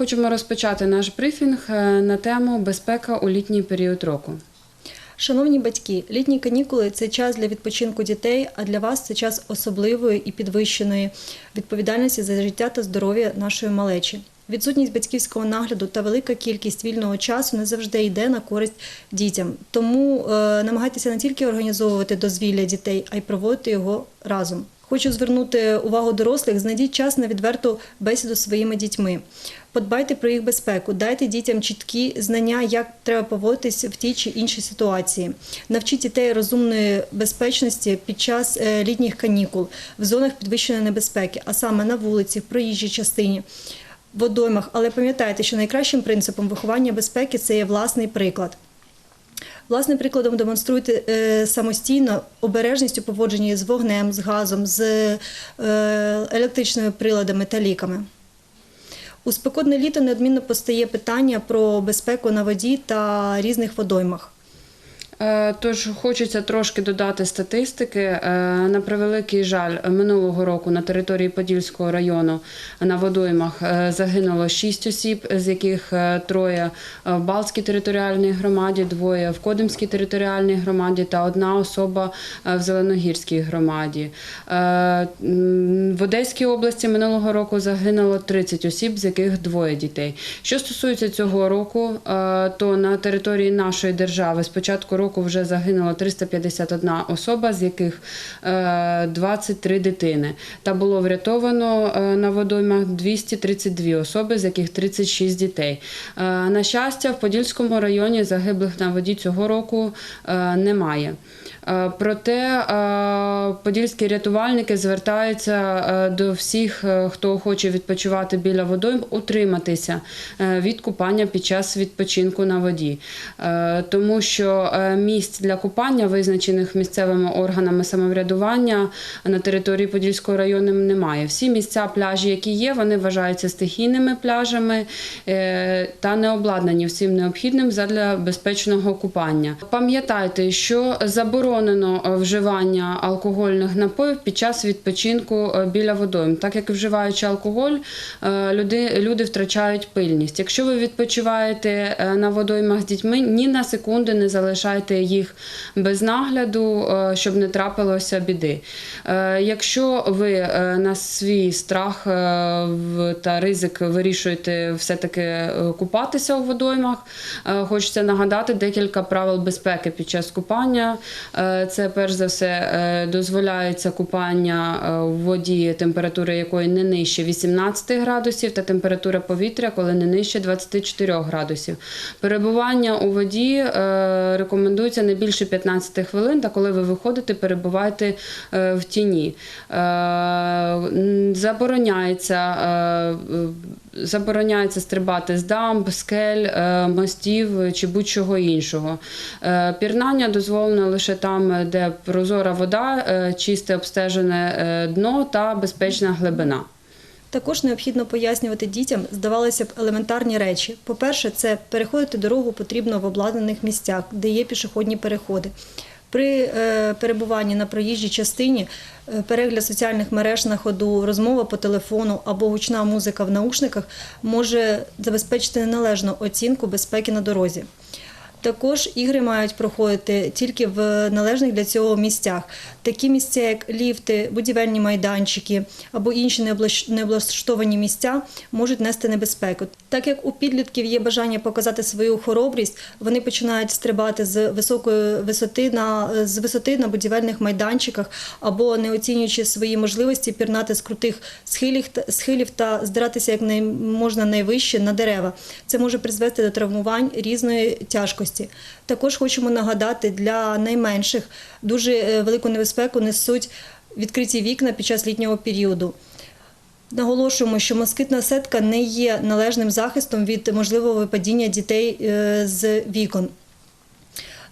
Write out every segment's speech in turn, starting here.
хочемо розпочати наш брифінг е, на тему безпека у літній період року. Шановні батьки, літні канікули це час для відпочинку дітей, а для вас це час особливої і підвищеної відповідальності за життя та здоров'я нашої малечі. Відсутність батьківського нагляду та велика кількість вільного часу не завжди йде на користь дітям. Тому е, намагайтеся не тільки організовувати дозвілля дітей, а й проводити його разом. Хочу звернути увагу дорослих, знайдіть час на відверту бесіду зі своїми дітьми. Подбайте про їх безпеку, дайте дітям чіткі знання, як треба поводитись в тій чи іншій ситуації. Навчіть дітей розумної безпечності під час е, літніх канікул в зонах підвищеної небезпеки, а саме на вулиці, в проїжджій частині. Водоймах, але пам'ятайте, що найкращим принципом виховання безпеки це є власний приклад. Власним прикладом демонструйте е, самостійно обережність у поводженні з вогнем, з газом, з е, електричними приладами та ліками. У спекотне літо неодмінно постає питання про безпеку на воді та різних водоймах. Е, Тож хочеться трошки додати статистики. Е, На превеликий жаль, минулого року на території Подільського району на водоймах е, загинуло 6 осіб, з яких троє в Балтській територіальній громаді, двоє в Кодимській територіальній громаді та одна особа в Зеленогірській громаді. В Одеській області минулого року загинуло 30 осіб, з яких двоє дітей. Що стосується цього року, то на території нашої держави з початку року вже загинуло 351 особа, з яких е, 23 дитини. Та було врятовано е, на водоймах 232 особи, з яких 36 дітей. Е, На щастя, в Подільському районі загиблих на воді цього року е, немає. Е, Проте е, подільські рятувальники звертаються е, до всіх, хто хоче відпочивати біля водойм, утриматися від купання під час відпочинку на воді, тому що місць для купання, визначених місцевими органами самоврядування на території Подільського району, немає. Всі місця пляжі, які є, вони вважаються стихійними пляжами та не обладнані всім необхідним задля безпечного купання. Пам'ятайте, що заборонено е, вживання алкогольних напоїв під час відпочинку е, біля водойм, так як вживаючи алкоголь, е, люди, люди втрачають пильність. Якщо ви відпочиваєте на водоймах з дітьми, ні на секунди не залишайте їх без нагляду, щоб не трапилося біди. Якщо ви на свій страх та ризик вирішуєте все-таки купатися у водоймах, хочеться нагадати декілька правил безпеки під час купання. Е, Це перш за все е, дозволяється купання е, в воді, температура якої не нижче 18 градусів, та температура повітря, коли не нижче 24 градусів. Перебування у воді рекомендується не більше 15 хвилин, та коли ви виходите, перебувайте в тіні. Забороняється. Забороняється стрибати з дамб, скель, е, мостів чи будь-чого іншого. Е, Пірнання дозволено лише там, де прозора вода, е, чисте обстежене дно та безпечна глибина. Також необхідно пояснювати дітям, здавалося б, елементарні речі. По-перше, це переходити дорогу потрібно в обладнаних місцях, де є пішохідні переходи. При е, перебуванні на проїжджій частині е, перегляд соціальних мереж на ходу, розмова по телефону або гучна музика в наушниках може забезпечити неналежну оцінку безпеки на дорозі. Також ігри мають проходити тільки в належних для цього місцях. Такі місця, як ліфти, будівельні майданчики або інші необлаш- необлаштовані місця, можуть нести небезпеку. Так як у підлітків є бажання показати свою хоробрість, вони починають стрибати з високої висоти на з висоти на будівельних майданчиках або не оцінюючи свої можливості пірнати з крутих схилів, схилів та здиратися як можна найвище на дерева. Це може призвести до травмувань різної тяжкості. Також хочемо нагадати для найменших дуже е, велику небезпеку несуть відкриті вікна під час літнього періоду. Наголошуємо, що москитна сетка не є належним захистом від можливого випадіння дітей е, з вікон.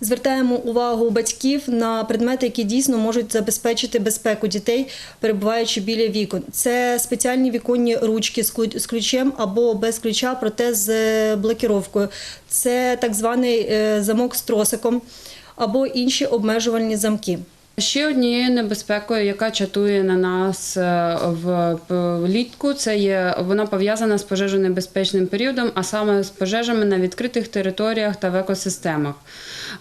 Звертаємо увагу батьків на предмети, які дійсно можуть забезпечити безпеку дітей, перебуваючи біля вікон. Це спеціальні віконні ручки з ключем або без ключа, проте з е, блокіровкою. Це так званий е, замок з тросиком або інші обмежувальні замки. Ще однією небезпекою, яка чатує на нас е, влітку, це є вона пов'язана з пожежонебезпечним періодом, а саме з пожежами на відкритих територіях та в екосистемах.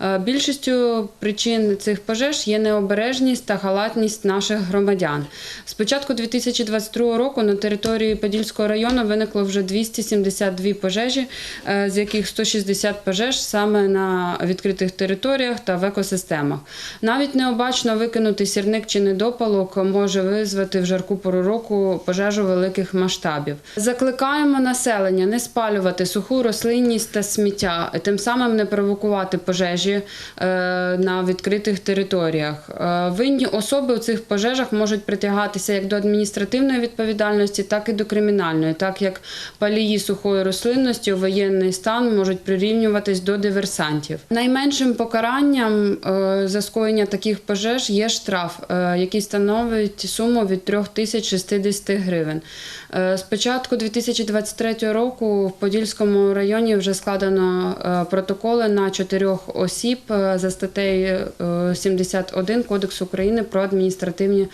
Е, Більшістю причин цих пожеж є необережність та халатність наших громадян. З початку 2022 року на території Подільського району виникло вже 272 пожежі, е, з яких 160 пожеж саме на відкритих територіях та в екосистемах. Навіть необачно викинутий сірник чи недопалок може визвати в жарку пору року пожежу великих масштабів. Закликаємо населення не спалювати суху рослинність та сміття, тим самим не провокувати пожежі е, на відкритих територіях. Е, Винні особи у цих пожежах можуть притягатися як до адміністративної відповідальності, так і до кримінальної, так як палії сухої рослинності у воєнний стан можуть прирівнюватись до диверсантів. Найменшим покаранням е, за скоєння таких пожеж є штраф, який становить суму від 3060 гривень. Е, З початку 2023 року в Подільському районі вже складено е, протоколи на чотирьох осіб е, за статтею е, 71 Кодексу України про адміністративні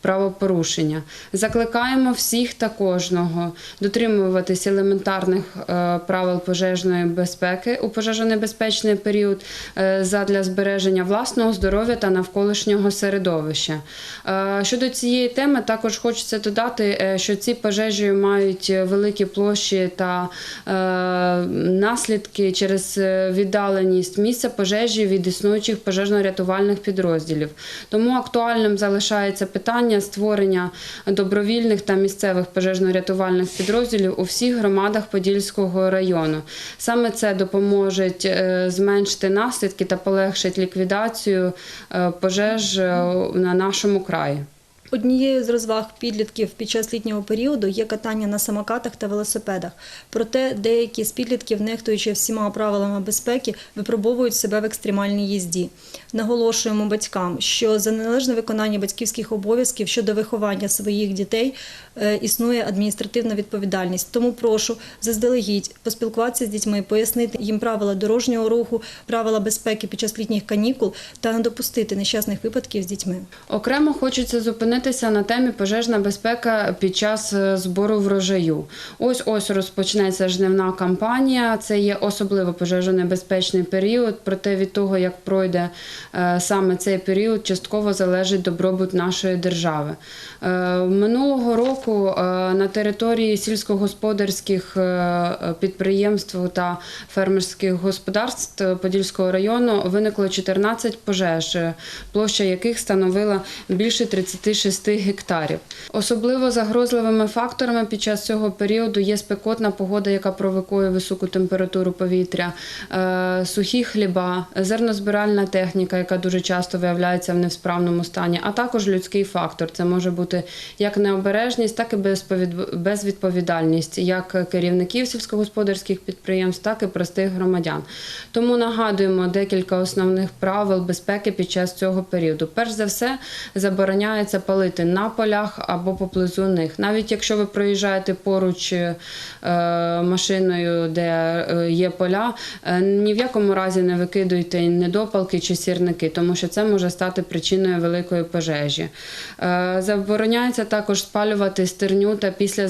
правопорушення. Закликаємо всіх та кожного дотримуватись елементарних е, правил пожежної безпеки у пожежонебезпечний період е, задля збереження власного здоров'я та навколишнього середовища. Е, Щодо цієї теми, також хочеться додати, е, що ці пожежі мають великі площі та е, наслідки через е, віддаленість місця пожежі від існуючих пожежно-рятувальних підрозділів. Тому актуальним залишається питання створення добровільних та місцевих пожежно-рятувальних підрозділів у всіх громадах Подільського району. Саме це допоможе е, зменшити наслідки та полегшить ліквідацію е, пожеж е, на нашому краї. Однією з розваг підлітків під час літнього періоду є катання на самокатах та велосипедах. Проте деякі з підлітків, нехтуючи всіма правилами безпеки, випробовують себе в екстремальній їзді. Наголошуємо батькам, що за неналежне виконання батьківських обов'язків щодо виховання своїх дітей існує адміністративна відповідальність. Тому прошу заздалегідь поспілкуватися з дітьми, пояснити їм правила дорожнього руху, правила безпеки під час літніх канікул та не допустити нещасних випадків з дітьми. Окремо хочеться зупинитися на темі пожежна безпека під час е, збору врожаю. Ось ось розпочнеться жнивна кампанія. Це є особливо пожежонебезпечний період. Проте від того, як пройде е, саме цей період, частково залежить добробут нашої держави. Е, Минулого року е, на території сільськогосподарських е, підприємств та фермерських господарств Подільського району виникло 14 пожеж, площа яких становила більше 36 гектарів. Особливо загрозливими факторами під час цього періоду є спекотна погода, яка провокує високу температуру повітря, е, сухі хліба, зернозбиральна техніка, яка дуже часто виявляється в невсправному стані, а також людський фактор. Це може бути як необережність, так і безвідповідальність як керівників сільськогосподарських підприємств, так і простих громадян. Тому нагадуємо декілька основних правил безпеки під час цього періоду. Перш за все, забороняється палити на полях або поблизу них. Навіть якщо ви проїжджаєте поруч е, машиною, де е, є поля, е, ні в якому разі не викидуйте недопалки чи сірники, тому що це може стати причиною великої пожежі. Забороняється також спалювати стерню та після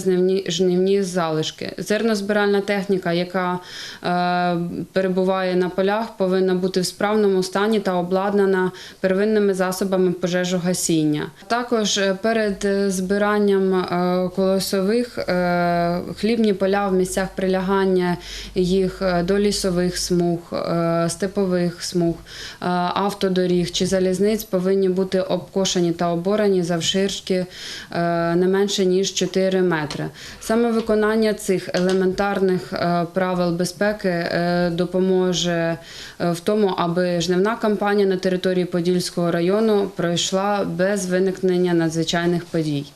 жнивні залишки. Зернозбиральна техніка, яка е, перебуває на полях, повинна бути в справному стані та обладнана первинними засобами пожежогасіння. Також е, перед е, збиранням колосових хлібні поля в місцях прилягання їх до лісових смуг, степових смуг, автодоріг чи залізниць повинні бути обкошені та оборані завширшки не менше ніж 4 метри. Саме виконання цих елементарних е, правил безпеки е, допоможе е, в тому, аби жнивна кампанія на території Подільського району пройшла без виникнення надзвичайних подій.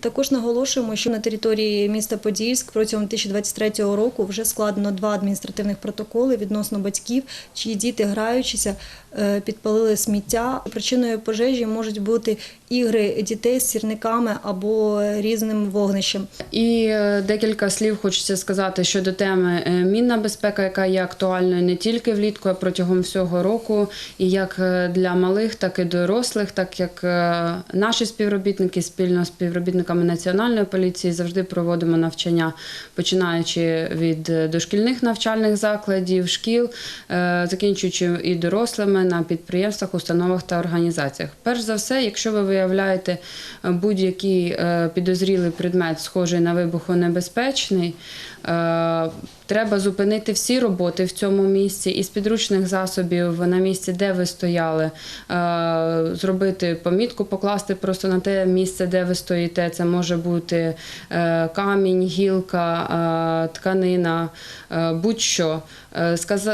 Також наголошуємо, що на території міста Подільськ протягом 2023 року вже складено два адміністративних протоколи відносно батьків, чиї діти, граючися, підпалили сміття. Причиною пожежі можуть бути ігри дітей з сірниками або різним вогнищем. І е, декілька слів хочеться сказати щодо теми е, мінна безпека, яка є актуальною не тільки влітку, а протягом всього року, і як е, для малих, так і дорослих, так як наші співробітники спільно з співробітниками національної поліції завжди проводимо навчання, починаючи від дошкільних навчальних закладів, шкіл, закінчуючи і дорослими на підприємствах, установах та організаціях. Перш за все, якщо ви виявляєте е, будь-який е, підозрілий предмет, схожий на вибухонебезпечний, е, треба зупинити всі роботи в цьому місці із підручних засобів на місці, де ви стояли, е, зробити помітку, покласти просто на те місце, де ви стоїте. Це може бути е, камінь, гілка, е, тканина, будь-що.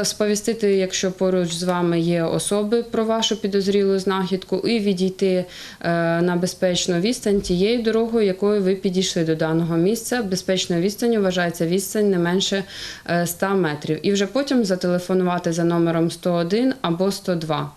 Сповістити, якщо поруч з вами є особи про вашу підозрілу знахідку, і відійти на безпечну відстань тією дорогою, якою ви підійшли до даного місця. Безпечною відстанню вважається відстань не менше 100 метрів. І вже потім зателефонувати за номером 101 або 102.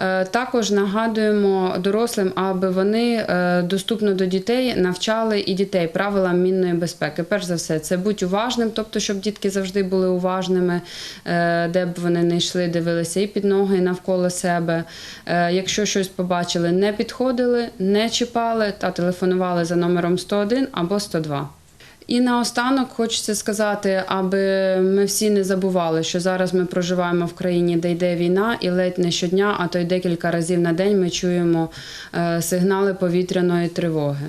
Е, Також нагадуємо дорослим, аби вони е, доступно до дітей навчали і дітей правилам мінної безпеки. Перш за все, це будь уважним, тобто, щоб дітки завжди були уважними, е, де б вони не йшли, дивилися і під ноги, і навколо себе. Е, Якщо щось побачили, не підходили, не чіпали та телефонували за номером 101 або 102. І наостанок хочеться сказати, аби ми всі не забували, що зараз ми проживаємо в країні, де йде війна, і ледь не щодня, а то й декілька разів на день ми чуємо е, сигнали повітряної тривоги.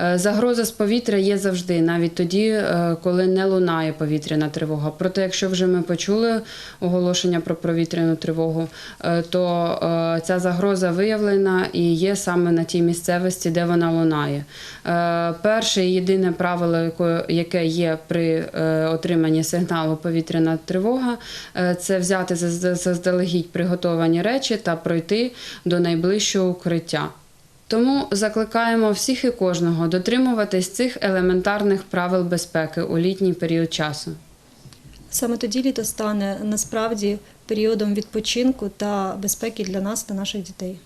Е, Загроза з повітря є завжди, навіть тоді, е, коли не лунає повітряна тривога. Проте, якщо вже ми почули оголошення про повітряну тривогу, то ця загроза виявлена і є саме на тій місцевості, де вона лунає. Перше і єдине правило, яке- яке є при е, отриманні сигналу повітряна тривога, е, це взяти зазд- заздалегідь приготовані речі та пройти до найближчого укриття. Тому закликаємо всіх і кожного дотримуватись цих елементарних правил безпеки у літній період часу. Саме тоді літо стане насправді періодом відпочинку та безпеки для нас та наших дітей.